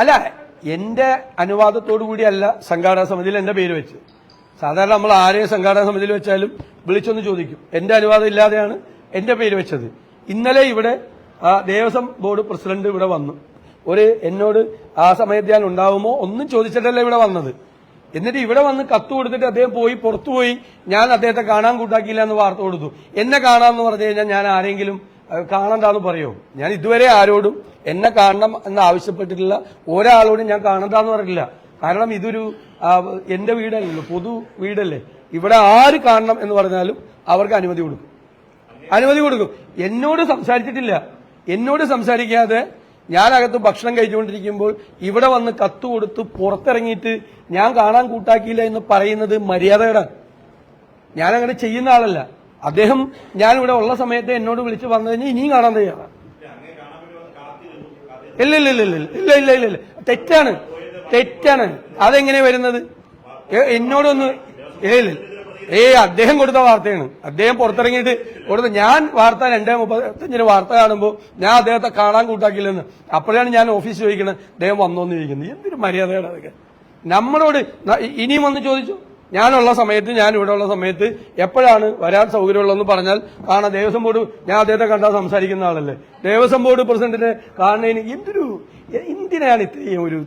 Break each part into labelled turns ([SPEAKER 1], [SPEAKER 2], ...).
[SPEAKER 1] അല്ല എന്റെ അനുവാദത്തോടു കൂടിയല്ല സംഘാടന സമിതിയിൽ എന്റെ പേര് വെച്ച്. സാധാരണ നമ്മൾ ആരെയും സംഘാടന സമിതിയിൽ വെച്ചാലും വിളിച്ചൊന്ന് ചോദിക്കും. എന്റെ അനുവാദം ഇല്ലാതെയാണ് എന്റെ പേര് വെച്ചത്. ഇന്നലെ ഇവിടെ ദേവസ്വം ബോർഡ് പ്രസിഡന്റ് ഇവിടെ വന്നു. ഒരു എന്നോട് ആ സമയത്ത് ഞാൻ ഉണ്ടാവുമോ? ഒന്നും ചോദിച്ചിട്ടല്ല ഇവിടെ വന്നത്. എന്നിട്ട് ഇവിടെ വന്ന് കത്ത് കൊടുത്തിട്ട് അദ്ദേഹം പോയി പുറത്തുപോയി ഞാൻ അദ്ദേഹത്തെ കാണാൻ കൂട്ടാക്കിയില്ല എന്ന് വാർത്ത കൊടുത്തു. എന്നെ കാണാമെന്ന് പറഞ്ഞു കഴിഞ്ഞാൽ ഞാൻ ആരെങ്കിലും കാണണ്ടെന്ന് പറയൂ. ഞാൻ ഇതുവരെ ആരോടും എന്നെ കാണണം എന്ന് ആവശ്യപ്പെട്ടിട്ടില്ല. ഒരാളോടും ഞാൻ കാണണ്ടെന്ന് പറഞ്ഞില്ല കാരണം ഇതൊരു എന്റെ വീടല്ലല്ലോ പൊതു വീടല്ലേ. ഇവിടെ ആര് കാണണം എന്ന് പറഞ്ഞാലും അവർക്ക് അനുമതി കൊടുക്കും. അനുമതി കൊടുക്കും. എന്നോട് സംസാരിച്ചിട്ടില്ല. എന്നോട് സംസാരിക്കാതെ ഞാനകത്ത് ഭക്ഷണം കഴിച്ചുകൊണ്ടിരിക്കുമ്പോൾ ഇവിടെ വന്ന് കത്ത് കൊടുത്ത് പുറത്തിറങ്ങിയിട്ട് ഞാൻ കാണാൻ കൂട്ടാക്കിയില്ല എന്ന് പറയുന്നത് മര്യാദകേടാണ് ഞാനങ്ങനെ ചെയ്യുന്ന ആളല്ല. അദ്ദേഹം ഞാനിവിടെ ഉള്ള സമയത്ത് എന്നോട് വിളിച്ച് വന്നതിന് ഇനിയും കാണാൻ തയ്യാറാണ് ഇല്ല ഇല്ല ഇല്ല ഇല്ല ഇല്ല ഇല്ല ഇല്ല ഇല്ല തെറ്റാണ് തെറ്റാണ് അതെങ്ങനെ വരുന്നത് എന്നോടൊന്ന് ഏ ഇല്ല ഏ അദ്ദേഹം കൊടുത്ത വാർത്തയാണ് അദ്ദേഹം പുറത്തിറങ്ങിയിട്ട് കൊടുത്ത ഞാൻ വാർത്ത രണ്ടേ മുപ്പത്തഞ്ചിന് വാർത്ത കാണുമ്പോൾ ഞാൻ അദ്ദേഹത്തെ കാണാൻ കൂട്ടാക്കില്ലെന്ന് അപ്പോഴാണ് ഞാൻ ഓഫീസിൽ ചോദിക്കുന്നത് അദ്ദേഹം വന്നോന്ന് ചോദിക്കുന്നത് എന്തൊരു മര്യാദയാണ് അതൊക്കെ നമ്മളോട് ഇനിയും വന്ന് ചോദിച്ചു ഞാനുള്ള സമയത്ത് ഞാൻ ഇവിടെ ഉള്ള സമയത്ത് എപ്പോഴാണ് വരാൻ സൗകര്യമുള്ളതെന്ന് പറഞ്ഞാൽ കാരണം ദേവസ്വം ബോർഡ് ഞാൻ അദ്ദേഹത്തെ കണ്ടാൽ സംസാരിക്കുന്ന ആളല്ലേ. ദേവസ്വം ബോർഡ് പ്രസിഡന്റിനെ കാണുന്നതിന് എന്തൊരു എന്തിനാണ് ഇത്രയും ഒരു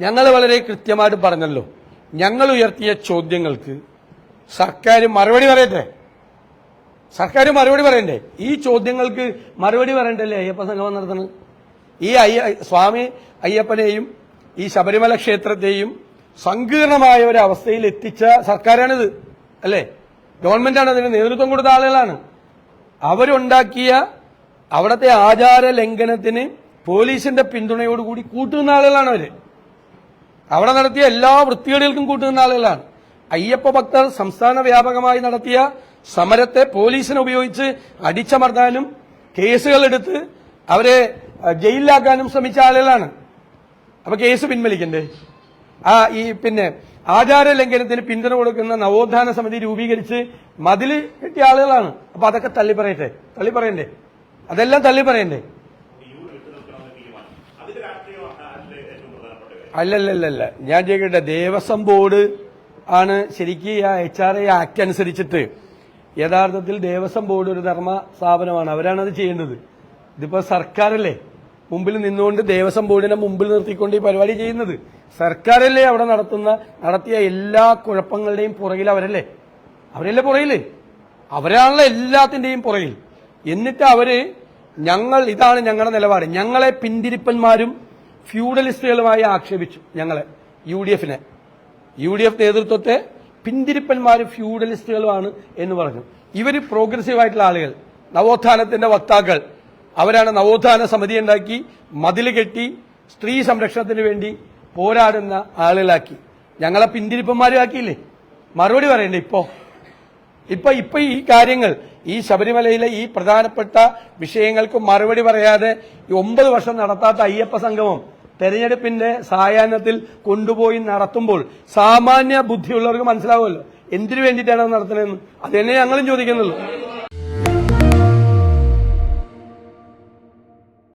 [SPEAKER 1] ഞങ്ങൾ വളരെ കൃത്യമായിട്ട് പറഞ്ഞല്ലോ. ഞങ്ങൾ ഉയർത്തിയ ചോദ്യങ്ങൾക്ക് സർക്കാർ മറുപടി പറയട്ടെ? സർക്കാർ മറുപടി പറയണ്ടേ? ഈ ചോദ്യങ്ങൾക്ക് മറുപടി പറയണ്ടല്ലേ? അയ്യപ്പ സംഗമം നടത്തുന്നത് ഈ അയ്യ സ്വാമി അയ്യപ്പനെയും ഈ ശബരിമല ക്ഷേത്രത്തെയും സങ്കീർണമായ ഒരു അവസ്ഥയിൽ എത്തിച്ച സർക്കാരാണിത് അല്ലേ? ഗവൺമെന്റാണ് അതിന് നേതൃത്വം കൊടുത്ത ആളുകളാണ്. അവരുണ്ടാക്കിയ അവിടുത്തെ ആചാര ലംഘനത്തിന് പോലീസിന്റെ പിന്തുണയോടുകൂടി കൂട്ടുന്ന ആളുകളാണ് അവർ. അവിടെ നടത്തിയ എല്ലാ വൃത്തികേടുകൾക്കും കൂട്ടുന്ന ആളുകളാണ്. അയ്യപ്പ ഭക്തർ സംസ്ഥാന വ്യാപകമായി നടത്തിയ സമരത്തെ പോലീസിനെ ഉപയോഗിച്ച് അടിച്ചമർത്താനും കേസുകളെടുത്ത് അവരെ ജയിലിലാക്കാനും ശ്രമിച്ച ആളുകളാണ്. അപ്പൊ കേസ് പിൻവലിക്കണ്ടേ? ആ ഈ പിന്നെ ആചാര ലംഘനത്തിന് പിന്തുണ കൊടുക്കുന്ന നവോത്ഥാന സമിതി രൂപീകരിച്ച് മതിൽ കിട്ടിയ ആളുകളാണ്. അപ്പൊ അതൊക്കെ തള്ളി പറയട്ടെ? തള്ളി പറയണ്ടേ? അതെല്ലാം തള്ളി പറയണ്ടേ? അല്ലല്ലല്ല ഞാൻ ചോദിക്കട്ടെ ദേവസ്വം ബോർഡ് ആണ് ശരിക്കും ആ എച്ച് ആർ ഐ ആക്ട് അനുസരിച്ചിട്ട് യഥാർത്ഥത്തിൽ ദേവസ്വം ബോർഡ് ഒരു ധർമ്മ സ്ഥാപനമാണ്. അവരാണത് ചെയ്യേണ്ടത്. ഇതിപ്പോ സർക്കാരല്ലേ? മുമ്പിൽ നിന്നുകൊണ്ട് ദേവസ്വം ബോർഡിനെ മുമ്പിൽ നിർത്തിക്കൊണ്ട് ഈ പരിപാടി ചെയ്യുന്നത്. സർക്കാരല്ലേ അവിടെ നടത്തുന്ന നടത്തിയ എല്ലാ കുഴപ്പങ്ങളുടെയും പുറകിൽ അവരല്ലേ? അവരല്ലേ പുറകിൽ അവരാണല്ലോ എല്ലാത്തിന്റെയും പുറകിൽ എന്നിട്ട് അവർ ഞങ്ങൾ ഇതാണ് ഞങ്ങളുടെ നിലപാട്. ഞങ്ങളെ പിന്തിരിപ്പന്മാരും ഫ്യൂഡലിസ്റ്റുകളുമായി ആക്ഷേപിച്ചു ഞങ്ങളെ യു ഡി എഫിനെ യു ഡി എഫ് നേതൃത്വത്തെ പിന്തിരിപ്പന്മാരും ഫ്യൂഡലിസ്റ്റുകളുമാണ് എന്ന് പറഞ്ഞു. ഇവർ പ്രോഗ്രസീവ് ആയിട്ടുള്ള ആളുകൾ. നവോത്ഥാനത്തിന്റെ വക്താക്കൾ. അവരാണ് നവോത്ഥാന സമിതി ഉണ്ടാക്കി മതിൽ കെട്ടി സ്ത്രീ സംരക്ഷണത്തിന് വേണ്ടി പോരാടുന്ന ആളുകളാക്കി. ഞങ്ങളെ പിന്തിരിപ്പന്മാരും ആക്കിയില്ലേ? മറുപടി പറയണ്ടേ ഇപ്പോ? ഇപ്പൊ ഇപ്പൊ ഈ കാര്യങ്ങൾ ഈ ശബരിമലയിലെ ഈ പ്രധാനപ്പെട്ട വിഷയങ്ങൾക്ക് മറുപടി പറയാതെ ഈ ഒമ്പത് വർഷം നടത്താത്ത അയ്യപ്പ സംഗമം തെരഞ്ഞെടുപ്പിന്റെ സായാഹ്നത്തിൽ കൊണ്ടുപോയി നടത്തുമ്പോൾ സാമാന്യ ബുദ്ധിയുള്ളവർക്ക് മനസ്സിലാവുമല്ലോ. എന്തിനു വേണ്ടിയിട്ടാണ് അത് നടത്തുന്നതെന്ന് അത് തന്നെ ഞങ്ങളും ചോദിക്കുന്നുള്ളൂ.